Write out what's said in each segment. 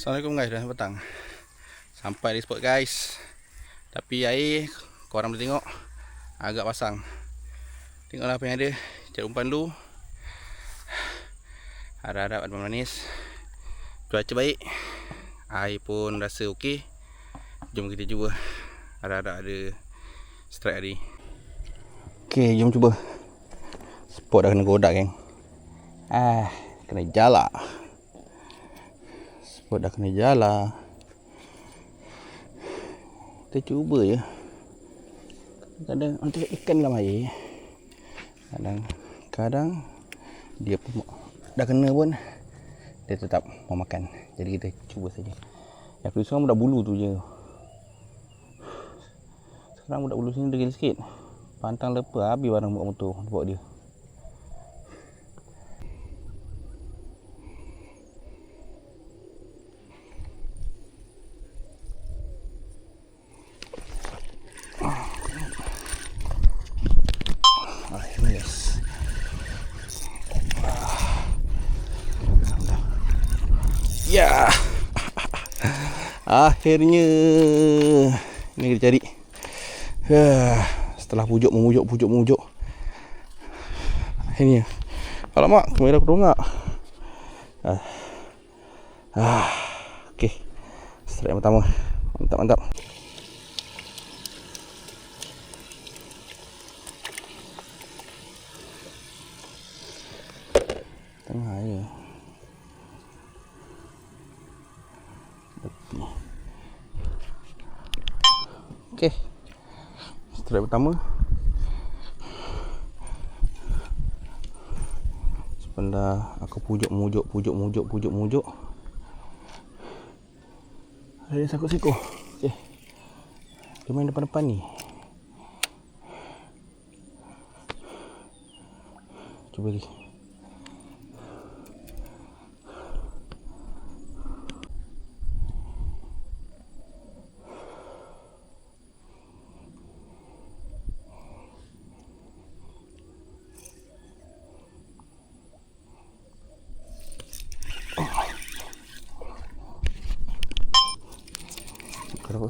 Assalamualaikum guys, dah petang Sampai di spot guys. Tapi air, korang boleh tengok. Agak pasang. Tengoklah apa yang ada. Cari umpan dulu. Harap-harap ada manis. Cuaca baik. Air pun rasa okey. Jom kita cuba. Harap-harap ada Strike hari. Okay, jom cuba. Spot dah kena godak geng. Ah, kena jalak Spot dah kena jala. Kita cuba je. Kadang nanti ikan dalam air. Kadang kadang dia pun dah kena pun dia tetap mau makan. Jadi kita cuba saja. Yang perlu sekarang budak bulu tu je. Sekarang budak bulu sini degil sikit. Pantang lepas habis barang buat motor bawa dia. Akhirnya ini kita cari. Setelah pujuk memujuk pujuk memujuk. Akhirnya. Alamak, kamera aku dongak. Ah. Ah. Okey. Strike pertama. Mantap mantap. Strike pertama. Sebentar aku pujuk mujuk pujuk mujuk pujuk mujuk. Ada sakut siko. Okey. Dia main depan-depan ni. Cuba lagi. Berapa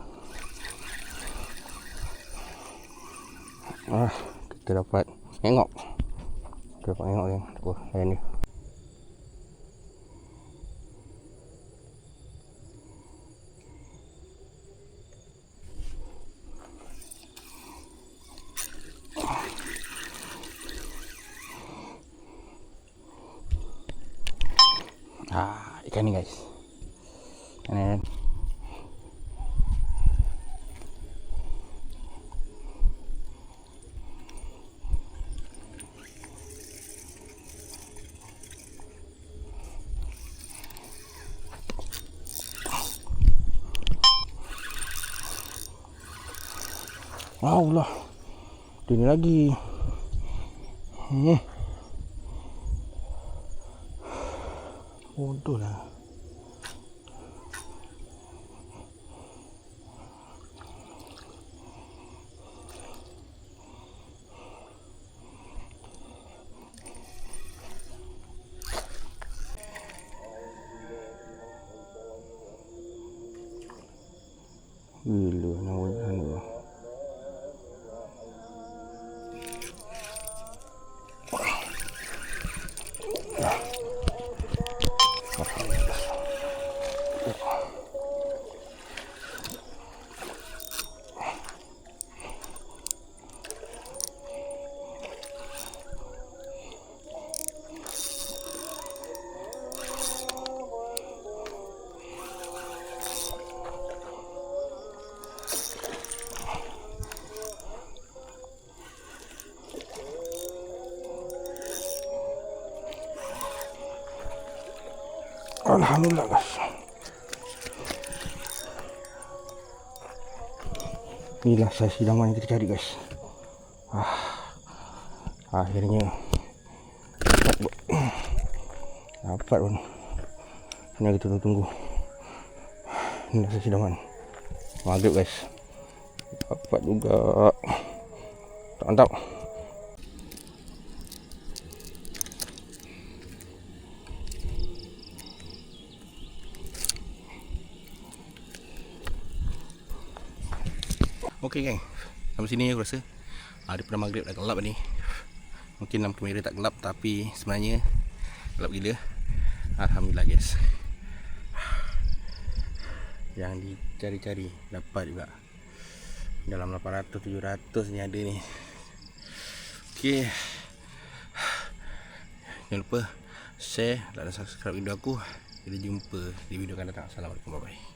ah kita dapat engok kita dapat engok yang apa lain ni Ah, ikan ni guys. Ini Allah. Dia ni lagi. Hmm. Bodoh lah. Gila nak buat Alhamdulillah. Inilah saya sidaman yang kita cari guys. Ah, akhirnya dapat dapat pun. Hanya kita tunggu. Ini saya sidaman. Maghrib guys. Dapat juga. Mantap. Okey geng. Sampai sini aku rasa. Ah, daripada maghrib dah gelap ni. Mungkin dalam kamera tak gelap tapi sebenarnya gelap gila. Alhamdulillah guys. Yang dicari-cari dapat juga. Dalam 800 700 ni ada ni. Okey. Jangan lupa share dan subscribe video aku. Kita jumpa di video akan datang. Assalamualaikum. Bye bye.